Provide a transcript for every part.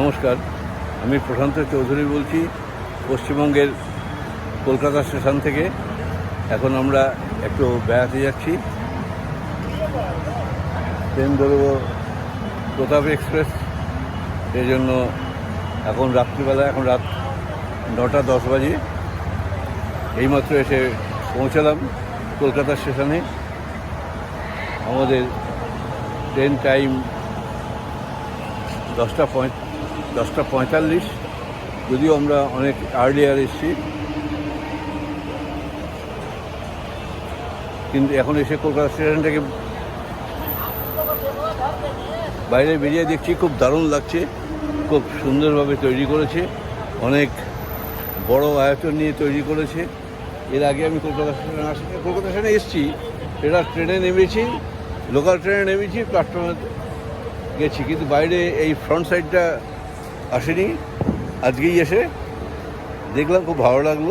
নমস্কার, আমি প্রশান্ত চৌধুরী বলছি, পশ্চিমবঙ্গের কলকাতা স্টেশন থেকে। এখন আমরা একটু বেড়াতে যাচ্ছি। ট্রেন ধরবো প্রতাপ এক্সপ্রেস। সেই জন্য এখন রাত্রিবেলা, এখন রাত নটা দশ বাজে। এইমাত্র এসে পৌঁছালাম কলকাতা স্টেশনে। আমাদের ট্রেন টাইম দশটা পঁয় দশটা পঁয়তাল্লিশ, যদিও আমরা অনেক আর্লিয়ার এসেছি। কিন্তু এখন এসে কলকাতা স্টেশন থেকে বাইরে বেরিয়ে দেখছি, খুব দারুণ লাগছে, খুব সুন্দরভাবে তৈরি করেছে, অনেক বড় আয়তন নিয়ে তৈরি করেছে। এর আগে আমি কলকাতা স্টেশনে আসি, কলকাতা স্টেশনে এসেছি, এটা ট্রেনে নেমেছি লোকাল ট্রেনে নেমেছি প্ল্যাটফর্মে গেছি, কিন্তু বাইরে এই ফ্রন্ট সাইডটা আসেনি। আজকেই এসে দেখলাম খুব ভালো লাগল।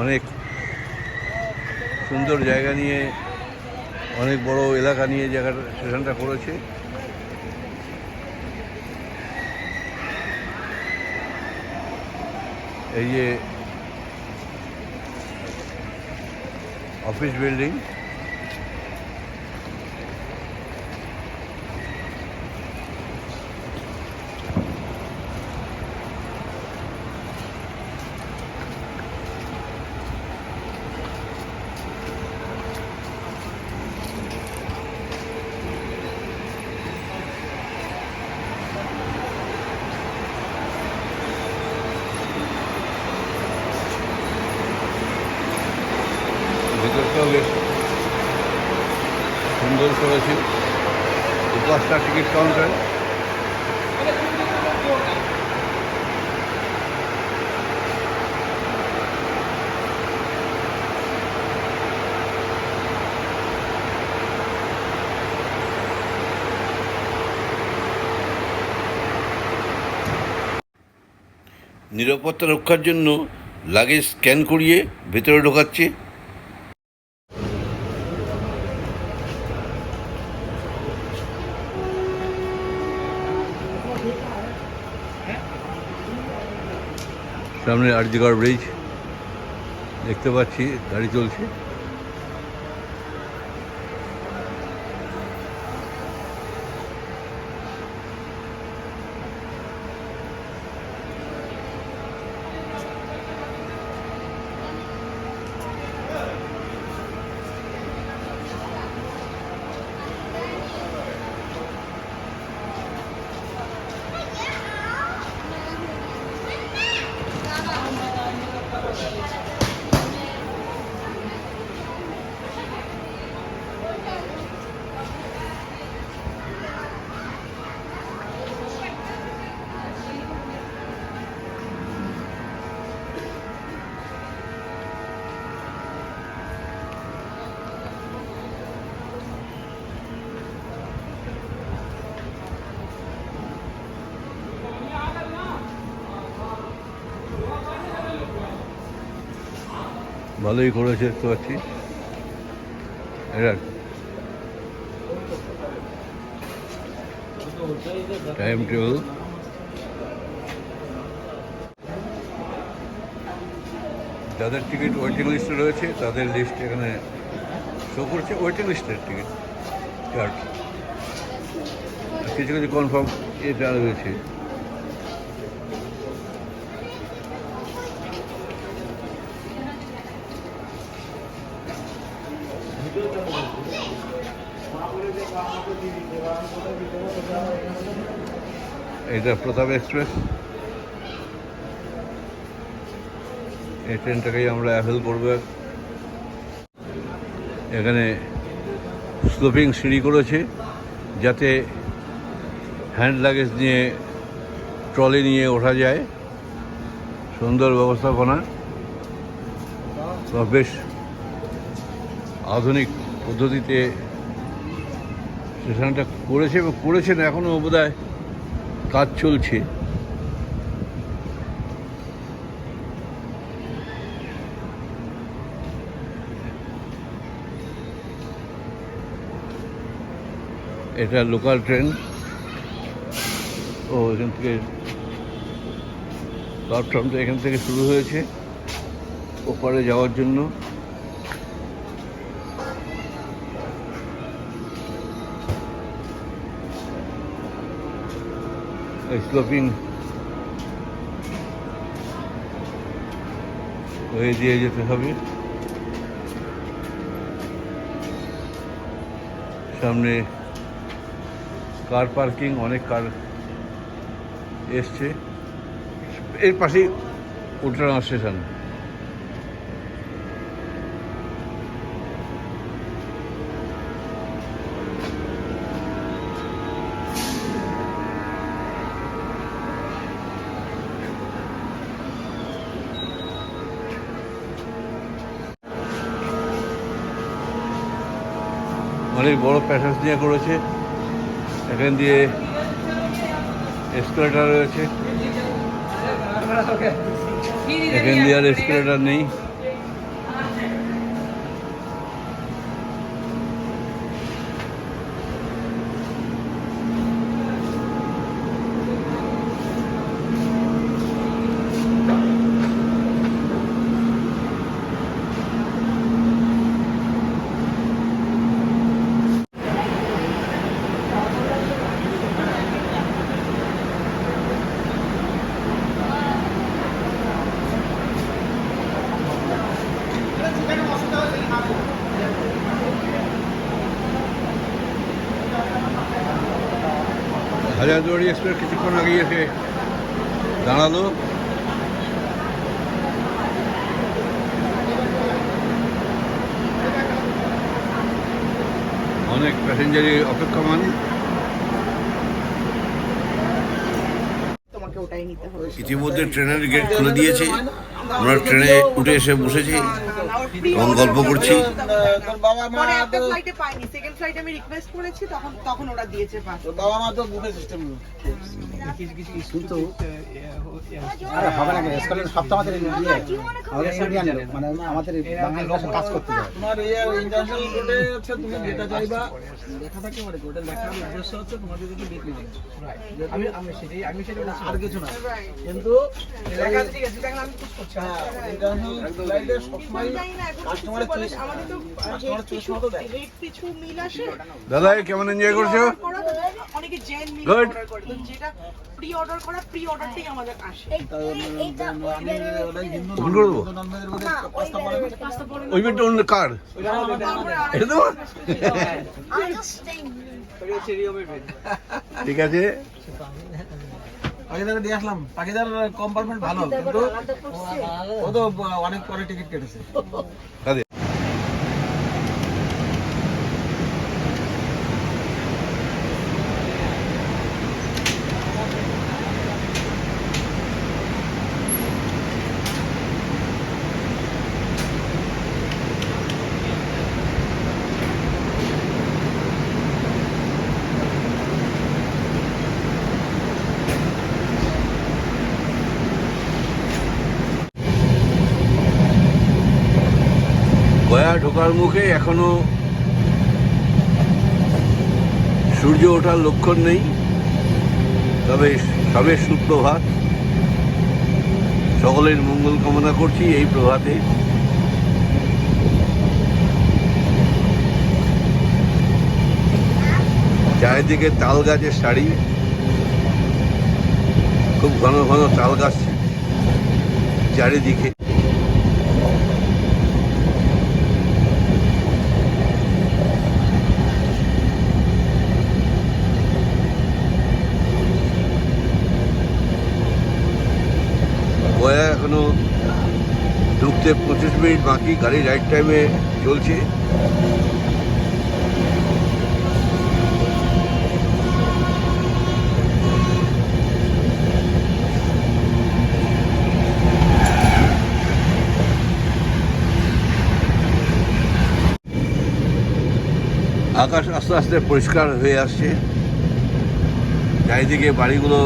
অনেক সুন্দর জায়গা নিয়ে, অনেক বড় এলাকা নিয়ে জায়গাটা স্টেশনটা করেছে। এই যে অফিস বিল্ডিং ভেতরটাও বেশ সুন্দর করেছে পাঁচটা টিকিট নিরাপত্তা রক্ষার জন্য লাগেজ স্ক্যান করিয়ে ভেতরে ঢোকাচ্ছে। সামনে আরজিগড় ব্রিজ দেখতে পাচ্ছি গাড়ি চলছে। ভালোই করেছে দেখতে পাচ্ছি। টাইম টেবিল যাদের টিকিট ওয়েটিং লিস্টে রয়েছে, তাদের লিস্ট এখানে শো করছে ওয়েটিং লিস্টের টিকিট চার্ট কিছু কিছু কনফার্ম এটা রয়েছে এটা প্রতাপ এক্সপ্রেস। এই ট্রেনটাকেই আমরা অ্যাভেল করব। এখানে স্লোপিং সিঁড়ি করেছে, যাতে হ্যান্ড লাগেজ নিয়ে ট্রলি নিয়ে ওঠা যায়। সুন্দর ব্যবস্থাপনা। বেশ আধুনিক পদ্ধতিতে স্টেশনটা করেছে এবং করেছেন এখনও বোধহয়। কাজ চলছে। এটা লোকাল ট্রেন ও, এখান থেকে প্ল্যাটফর্মটা এখান থেকে শুরু হয়েছে। ওপারে যাওয়ার জন্য। স্লোপিং। হয়ে দিয়ে যেতে হবে। সামনে কার পার্কিং অনেক কার এসছে। এর পাশেই উল্টানা স্টেশন অনেক বড় প্যাসেজ নিয়ে করেছে। এখান দিয়ে এসকেলেটার রয়েছে। এখান দিয়ে আর এসকেলেটার নেই। হাজারদুয়ারি এক্সপ্রেস কিছুক্ষণ আগেই এসে দাঁড়াল। অনেক প্যাসেঞ্জারই অপেক্ষমান। তোমাকে ওটাই নিতে ইতিমধ্যে ট্রেনের গেট খুলে দিয়েছে। আমরা ট্রেনে উঠে এসে বসেছি, এবং গল্প করছি। সেকেন্ড আমি রিকোয়েস্ট করেছি তখন তখন ওরা দিয়েছে বাবা মা তো সিস্টেম কিন্তু আরে হবে না স্কুলের সপ্তাহ আমাদের ইয়ে আমাদের ইন্ডিয়ান লোক মানে আমাদের বাঙালি লোক কাজ করতে যায় তোমার এই ইন্টারন্যাশনাল রোডে হচ্ছে তুমি যেটা চাইবা লেখা থাকে মানে ওটা লেখার উদ্দেশ্য হচ্ছে তোমাদের যদি বিক্রি যায় আমি আমি সেটাই আমি সেটাই আর কিছু না। কিন্তু দেখা ঠিক আছে দেখা আমি পুশ করছি। হ্যাঁ ইন্টারন্যাশনাল ফ্লাইটে সবসময় জানি না এখন কাস্টমারের চয়েস আমাদের তো কাস্টমারের চয়েস মতো দেয়। রেট পিছু মিল আসে। দাদা কেমন এনজয় করছ? অনেকে জেন মিল অর্ডার করে। তো যেটা প্রি অর্ডার করা প্রি অর্ডারটাই আমাদের আসে আমি ওটা হিন্দু ভুল করে দেবো? ননভেজের মধ্যে পাস্তা বানাবে ওই বেডটা অন্য কার এটা তো ঠিক আছে দিয়ে আসলাম পাকিস্তান কম্পার্টমেন্ট ভালো কিন্তু ও তো অনেক পরে টিকিট কেটেছে গয়া ঢোকার মুখে এখনও সূর্য ওঠার লক্ষণ নেই। তবে সবে সুপ্রভাত। সকলের মঙ্গল কামনা করছি এই প্রভাতে। চারিদিকে তাল গাছের শাড়ি খুব ঘন ঘন তাল গাছ চারিদিকে। বাঁকি গাড়ি রাইট টাইমে চলছে। আকাশ আস্তে আস্তে পরিষ্কার হয়ে আসছে। চারিদিকে বাড়িগুলো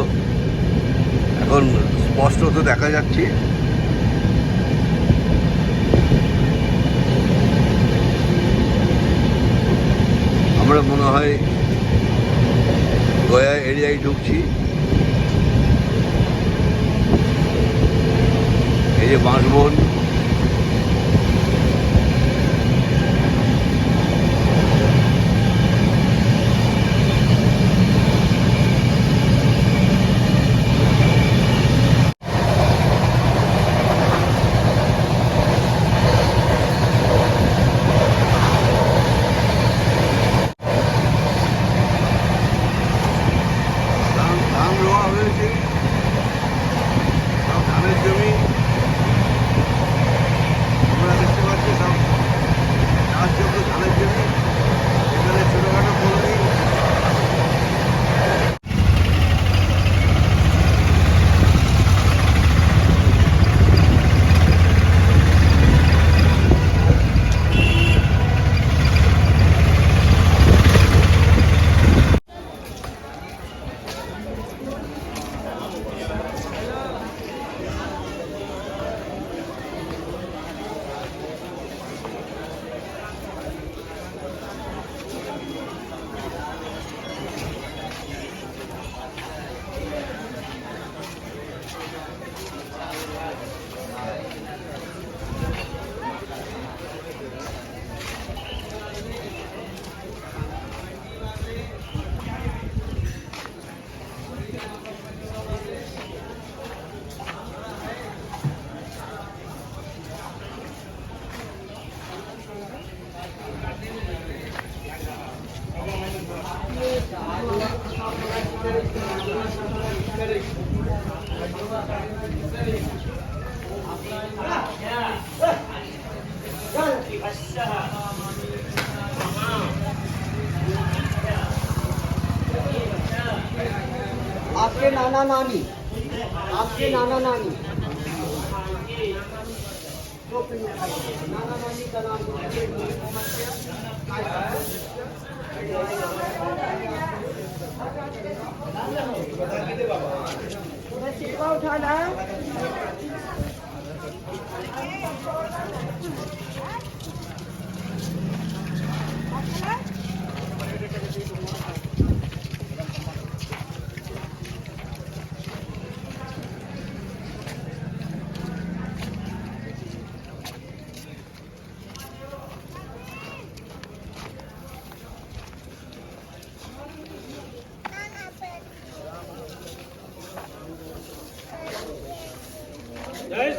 এখন স্পষ্ট তো দেখা যাচ্ছে। আমরা মনে হয় গয়া এরিয়ায় ঢুকছি। এই যে বাঁশবন नाना। नानी आपके नाना नानी। नाना नानी का नाम उठा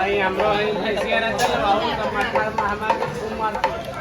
Ahí, amor, ahí, ahí, ahí, ahí, ahí,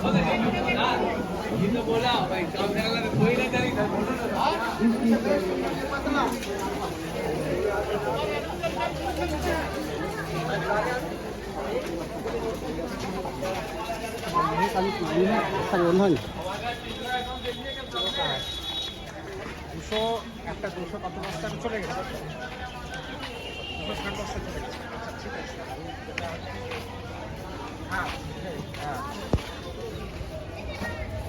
저는 দুশো একটা দুশো কত বস্তা? চলে গেছে। দুশো বস্তা চলে গেছে হ্যাঁ হ্যাঁ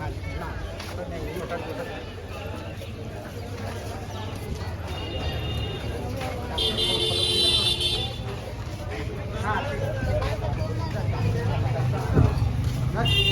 হ্যাঁ, না ওটা নেই ওটা ওটা হ্যাঁ ঠিক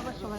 আছে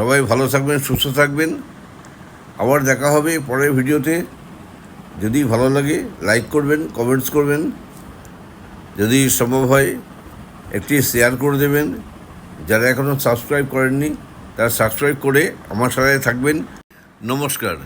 সবাই ভালো থাকবেন, সুস্থ থাকবেন। আবার দেখা হবে পরের ভিডিওতে। যদি ভালো লাগে লাইক করবেন কমেন্টস করবেন। যদি সম্ভব হয়, একটি শেয়ার করে দেবেন। যারা এখনও সাবস্ক্রাইব করেননি, তারা সাবস্ক্রাইব করে আমার সাথে থাকবেন। নমস্কার।